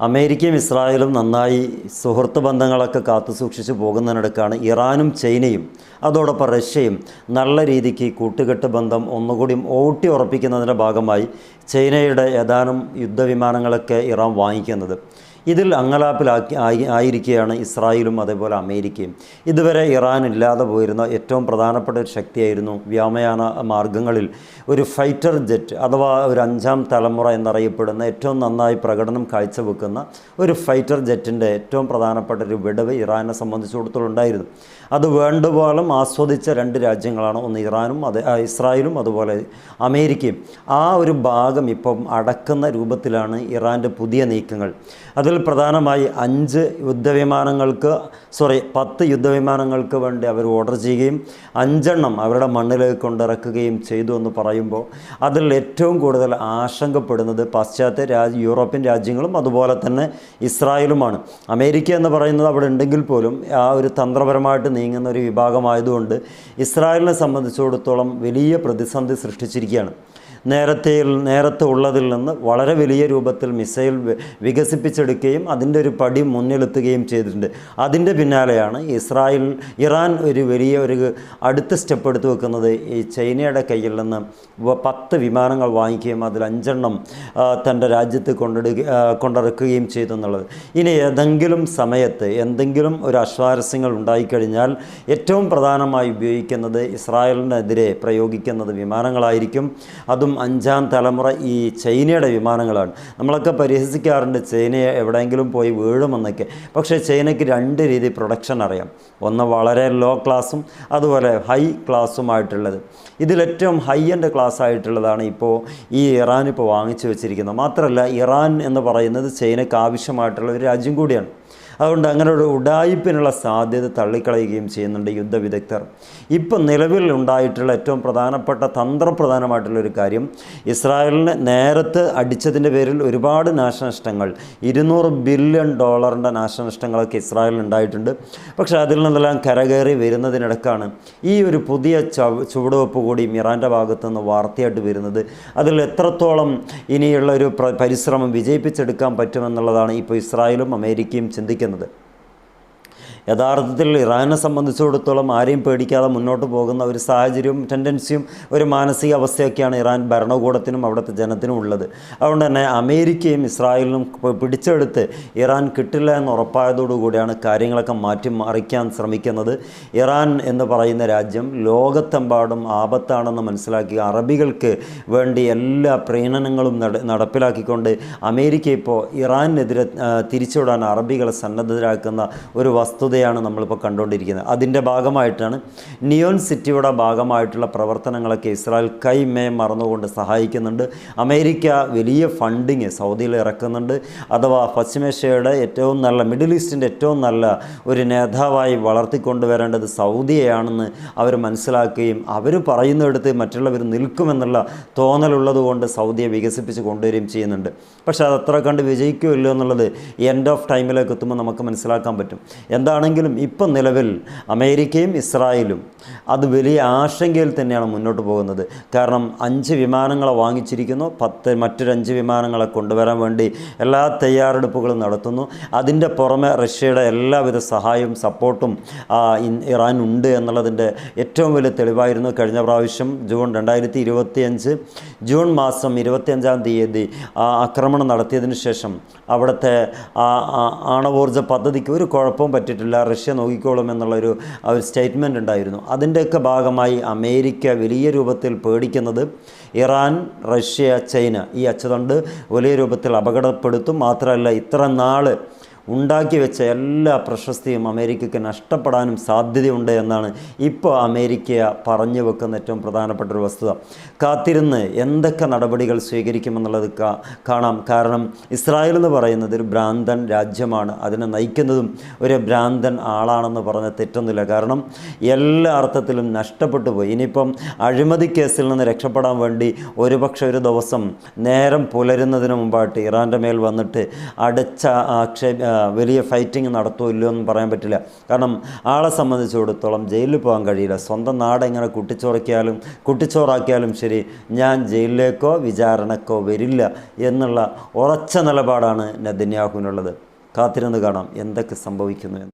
അമേരിക്കയും ഇസ്രായേലും നന്നായി സുഹൃത്ത് ബന്ധങ്ങളൊക്കെ കാത്തു സൂക്ഷിച്ചു പോകുന്നതിനിടക്കാണ് ഇറാനും ചൈനയും അതോടൊപ്പം റഷ്യയും നല്ല രീതിക്ക് കൂട്ടുകെട്ട് ബന്ധം ഒന്നുകൂടി ഓട്ടി ഉറപ്പിക്കുന്നതിന്റെ ഭാഗമായി ചൈനയുടെ ഏതാനും യുദ്ധവിമാനങ്ങളൊക്കെ ഇറാൻ വാങ്ങിക്കുന്നത്. ഇതിൽ അങ്കലാപ്പിലാക്കി ആയി ആയിരിക്കുകയാണ് ഇസ്രായേലും അതേപോലെ അമേരിക്കയും. ഇതുവരെ ഇറാൻ ഇല്ലാതെ പോയിരുന്ന ഏറ്റവും പ്രധാനപ്പെട്ട ഒരു ശക്തിയായിരുന്നു വ്യോമയാന മാർഗങ്ങളിൽ ഒരു ഫൈറ്റർ ജെറ്റ് അഥവാ ഒരു അഞ്ചാം തലമുറ എന്നറിയപ്പെടുന്ന ഏറ്റവും നന്നായി പ്രകടനം കാഴ്ചവെക്കുന്ന ഒരു ഫൈറ്റർ ജെറ്റിന്റെ ഏറ്റവും പ്രധാനപ്പെട്ട ഒരു വിടവ് ഇറാനെ സംബന്ധിച്ചിടത്തോളം ഉണ്ടായിരുന്നു. അത് വേണ്ടുപോലും ആസ്വദിച്ച രണ്ട് രാജ്യങ്ങളാണ് ഒന്ന് ഇറാനും അത് ഇസ്രായേലും അതുപോലെ അമേരിക്കയും. ആ ഒരു ഭാഗം ഇപ്പം അടക്കുന്ന രൂപത്തിലാണ് ഇറാന്റെ പുതിയ നീക്കങ്ങൾ. അതിൽ പ്രധാനമായി അഞ്ച് യുദ്ധവിമാനങ്ങൾക്ക് സോറി പത്ത് യുദ്ധവിമാനങ്ങൾക്ക് വേണ്ടി അവർ ഓർഡർ ചെയ്യുകയും അഞ്ചെണ്ണം അവരുടെ മണ്ണിലേക്ക് കൊണ്ടിറക്കുകയും ചെയ്തു എന്ന് പറയുമ്പോൾ അതിൽ ഏറ്റവും കൂടുതൽ ആശങ്കപ്പെടുന്നത് പാശ്ചാത്യ രാജ് യൂറോപ്യൻ രാജ്യങ്ങളും അതുപോലെ തന്നെ ഇസ്രായേലുമാണ്. അമേരിക്ക എന്ന് പറയുന്നത് അവിടെ ഉണ്ടെങ്കിൽ പോലും ആ ഒരു തന്ത്രപരമായിട്ട് നീങ്ങുന്ന ഒരു വിഭാഗമായതുകൊണ്ട് ഇസ്രായേലിനെ സംബന്ധിച്ചിടത്തോളം വലിയ പ്രതിസന്ധി സൃഷ്ടിച്ചിരിക്കുകയാണ്. നേരത്തെ നേരത്തെ ഉള്ളതിൽ നിന്ന് വളരെ വലിയ രൂപത്തിൽ മിസൈൽ വികസിപ്പിച്ചെടുക്കുകയും അതിന്റെ ഒരു പടി മുന്നിലെത്തുകയും ചെയ്തിട്ടുണ്ട്. അതിന്റെ പിന്നാലെയാണ് ഇസ്രായേൽ ഇറാൻ ഒരു വലിയ ഒരു അടുത്ത സ്റ്റെപ്പ് എടുത്തു വെക്കുന്നത് ഈ ചൈനയുടെ കയ്യിൽ നിന്ന് പത്ത് വിമാനങ്ങൾ വാങ്ങിക്കുകയും അതിൽ അഞ്ചെണ്ണം തന്റെ രാജ്യത്ത് കൊണ്ടിടുക കൊണ്ടിറക്കുകയും ചെയ്തു എന്നുള്ളത് ഇനി ഏതെങ്കിലും സമയത്ത് എന്തെങ്കിലും ഒരു അസ്വാരസ്യങ്ങൾ ഉണ്ടായിക്കഴിഞ്ഞാൽ ഏറ്റവും പ്രധാനമായി ഉപയോഗിക്കുന്നത് ഇസ്രായേലിനെതിരെ പ്രയോഗിക്കുന്നത് വിമാനങ്ങളായിരിക്കും. അതും അഞ്ചാം തലമുറ ഈ ചൈനയുടെ വിമാനങ്ങളാണ്. നമ്മളൊക്കെ പരിഹസിക്കാറുണ്ട് ചൈനയെ എവിടെയെങ്കിലും പോയി വീഴുമെന്നൊക്കെ. പക്ഷേ ചൈനയ്ക്ക് രണ്ട് രീതി പ്രൊഡക്ഷൻ അറിയാം. ഒന്ന് വളരെ ലോ ക്ലാസ്സും അതുപോലെ ഹൈ ക്ലാസ്സുമായിട്ടുള്ളത് ഇതിലേറ്റവും ഹൈ എൻഡ് ക്ലാസ് ആയിട്ടുള്ളതാണ് ഇപ്പോൾ ഈ ഇറാൻ ഇപ്പോൾ വാങ്ങിച്ചു വെച്ചിരിക്കുന്നത്. മാത്രമല്ല ഇറാൻ എന്ന് പറയുന്നത് ചൈനയ്ക്ക് ആവശ്യമായിട്ടുള്ള ഒരു രാജ്യം കൂടിയാണ്. അതുകൊണ്ട് അങ്ങനെ ഒരു ഉഡായിപ്പിനുള്ള സാധ്യത തള്ളിക്കളയുകയും ചെയ്യുന്നുണ്ട് യുദ്ധവിദഗ്ധർ. ഇപ്പം നിലവിൽ ഉണ്ടായിട്ടുള്ള ഏറ്റവും പ്രധാനപ്പെട്ട തന്ത്രപ്രധാനമായിട്ടുള്ളൊരു കാര്യം ഇസ്രായേലിന് നേരത്തെ അടിച്ചതിന്റെ പേരിൽ ഒരുപാട് നാശനഷ്ടങ്ങൾ ഇരുന്നൂറ് ബില്യൺ ഡോളറിന്റെ നാശനഷ്ടങ്ങളൊക്കെ ഇസ്രായേലിന് ഉണ്ടായിട്ടുണ്ട്. പക്ഷേ അതിൽ നിന്നെല്ലാം കരകയറി വരുന്നതിനിടക്കാണ് ഈ ഒരു പുതിയ ചവ ചുവടുവെപ്പ് കൂടിയും ഇറാന്റെ ഭാഗത്തു നിന്ന് വാർത്തയായിട്ട് വരുന്നത്. അതിൽ എത്രത്തോളം ഇനിയുള്ള ഒരു പരിശ്രമം വിജയിപ്പിച്ചെടുക്കാൻ പറ്റുമെന്നുള്ളതാണ് ഇപ്പോൾ ഇസ്രായേലും അമേരിക്കയും ചിന്തിക്കുന്നത്. ലഭിക്കുന്നത് യഥാർത്ഥത്തിൽ ഇറാനെ സംബന്ധിച്ചിടത്തോളം ആരെയും പേടിക്കാതെ മുന്നോട്ട് പോകുന്ന ഒരു സാഹചര്യവും ടെൻഡൻസിയും ഒരു മാനസിക അവസ്ഥയൊക്കെയാണ് ഇറാൻ ഭരണകൂടത്തിനും അവിടുത്തെ ജനത്തിനും ഉള്ളത്. അതുകൊണ്ട് തന്നെ അമേരിക്കയും ഇസ്രായേലിനും പിടിച്ചെടുത്ത് ഇറാൻ കിട്ടില്ല എന്ന് ഉറപ്പായതോടുകൂടിയാണ് കാര്യങ്ങളൊക്കെ മാറ്റി മറിക്കാൻ ശ്രമിക്കുന്നത്. ഇറാൻ എന്ന് പറയുന്ന രാജ്യം ലോകത്തെമ്പാടും ആപത്താണെന്ന് മനസ്സിലാക്കി അറബികൾക്ക് വേണ്ടി എല്ലാ പ്രീണനങ്ങളും നട നടപ്പിലാക്കിക്കൊണ്ട് അമേരിക്ക ഇപ്പോൾ ഇറാനെതിരെ തിരിച്ചുവിടാൻ അറബികളെ സന്നദ്ധരാക്കുന്ന ഒരു വസ്തുതയാണ് നമ്മളിപ്പോൾ കണ്ടുകൊണ്ടിരിക്കുന്നത് അതിന്റെ ഭാഗമായിട്ടാണ് നിയോൺ സിറ്റിയുടെ ഭാഗമായിട്ടുള്ള പ്രവർത്തനങ്ങളൊക്കെ ഇസ്രായേൽ കൈമേ മറന്നുകൊണ്ട് സഹായിക്കുന്നുണ്ട്. അമേരിക്ക വലിയ ഫണ്ടിങ് സൗദിയിൽ ഇറക്കുന്നുണ്ട്. അഥവാ പശ്ചിമേഷ്യയുടെ ഏറ്റവും നല്ല മിഡിൽ ഈസ്റ്റിന്റെ ഏറ്റവും നല്ല ഒരു നേതാവായി വളർത്തിക്കൊണ്ടുവരേണ്ടത് സൗദിയെയാണെന്ന് അവർ മനസ്സിലാക്കുകയും അവർ പറയുന്നിടത്ത് മറ്റുള്ളവർ നിൽക്കുമെന്നുള്ള തോന്നലുള്ളത് കൊണ്ട് സൗദിയെ വികസിപ്പിച്ച് കൊണ്ടുവരികയും ചെയ്യുന്നുണ്ട്. പക്ഷേ അത് അത്ര കണ്ട് വിജയിക്കുമല്ലോ എന്നുള്ളത് എൻഡ് ഓഫ് ടൈമിലേക്ക് എത്തുമ്പോൾ നമുക്ക് മനസ്സിലാക്കാൻ പറ്റും. എന്താണെങ്കിലും ഇപ്പം നിലവിൽ അമേരിക്കയും ഇസ്രായേലും അത് വലിയ ആശങ്കയിൽ തന്നെയാണ് മുന്നോട്ട് പോകുന്നത്. കാരണം അഞ്ച് വിമാനങ്ങളെ വാങ്ങിച്ചിരിക്കുന്നു. പത്ത് മറ്റൊരഞ്ച് വിമാനങ്ങളെ കൊണ്ടുവരാൻ വേണ്ടി എല്ലാ തയ്യാറെടുപ്പുകളും നടത്തുന്നു. അതിന്റെ പുറമെ റഷ്യയുടെ എല്ലാവിധ സഹായവും സപ്പോർട്ടും ഇറാൻ ഉണ്ട് എന്നുള്ളതിന്റെ ഏറ്റവും വലിയ തെളിവായിരുന്നു കഴിഞ്ഞ പ്രാവശ്യം ജൂൺ രണ്ടായിരത്തി ഇരുപത്തിയഞ്ച് ജൂൺ മാസം ഇരുപത്തിയഞ്ചാം തീയതി ആക്രമണം നടത്തിയതിന് ശേഷം അവിടുത്തെ ആണവോർജ പദ്ധതിക്ക് ഒരു കുഴപ്പവും പറ്റിയിട്ടില്ല. റഷ്യ നോക്കിക്കോളും എന്നുള്ളൊരു ഒരു സ്റ്റേറ്റ്മെന്റ് ഉണ്ടായിരുന്നു. അതിന്റെയൊക്കെ ഭാഗമായി അമേരിക്ക വലിയ രൂപത്തിൽ പേടിക്കുന്നത് ഇറാൻ റഷ്യ ചൈന. ഈ അച്ചതണ്ട് വലിയ രൂപത്തിൽ അപകടപ്പെടുത്തും. മാത്രമല്ല ഇത്ര നാൾ ഉണ്ടാക്കി വെച്ച എല്ലാ പ്രശസ്തിയും അമേരിക്കയ്ക്ക് നഷ്ടപ്പെടാനും സാധ്യതയുണ്ട് എന്നാണ് ഇപ്പോൾ അമേരിക്ക പറഞ്ഞു വെക്കുന്ന ഏറ്റവും പ്രധാനപ്പെട്ട ഒരു വസ്തുത. കാത്തിരുന്ന് എന്തൊക്കെ നടപടികൾ സ്വീകരിക്കുമെന്നുള്ളത് കാണാം. കാരണം ഇസ്രായേൽ എന്ന് പറയുന്നത് ഒരു ഭ്രാന്തൻ രാജ്യമാണ്. അതിനെ നയിക്കുന്നതും ഒരു ഭ്രാന്തൻ ആളാണെന്ന് പറഞ്ഞ തെറ്റൊന്നുമില്ല. കാരണം എല്ലാ അർത്ഥത്തിലും നഷ്ടപ്പെട്ടു പോയി. ഇനിയിപ്പം അഴിമതി കേസിൽ നിന്ന് രക്ഷപ്പെടാൻ വേണ്ടി ഒരുപക്ഷെ ഒരു ദിവസം നേരം പുലരുന്നതിന് മുമ്പായിട്ട് ഇറാന്റെ മേൽ വന്നിട്ട് അടച്ച ആക്ഷേപ വലിയ ഫൈറ്റിംഗ് നടത്തുമോ ഇല്ലയോ എന്ന് പറയാൻ പറ്റില്ല. കാരണം ആളെ സംബന്ധിച്ചിടത്തോളം ജയിലിൽ പോകാൻ കഴിയില്ല. സ്വന്തം നാട് എങ്ങനെ കുട്ടിച്ചോറക്കിയാലും കുട്ടിച്ചോറാക്കിയാലും ശരി ഞാൻ ജയിലിലേക്കോ വിചാരണക്കോ വരില്ല എന്നുള്ള ഉറച്ച നിലപാടാണ് നെതന്യാഹുവിനുള്ളത്. കാത്തിരുന്ന് കാണാം എന്തൊക്കെ സംഭവിക്കുന്നു എന്ന്.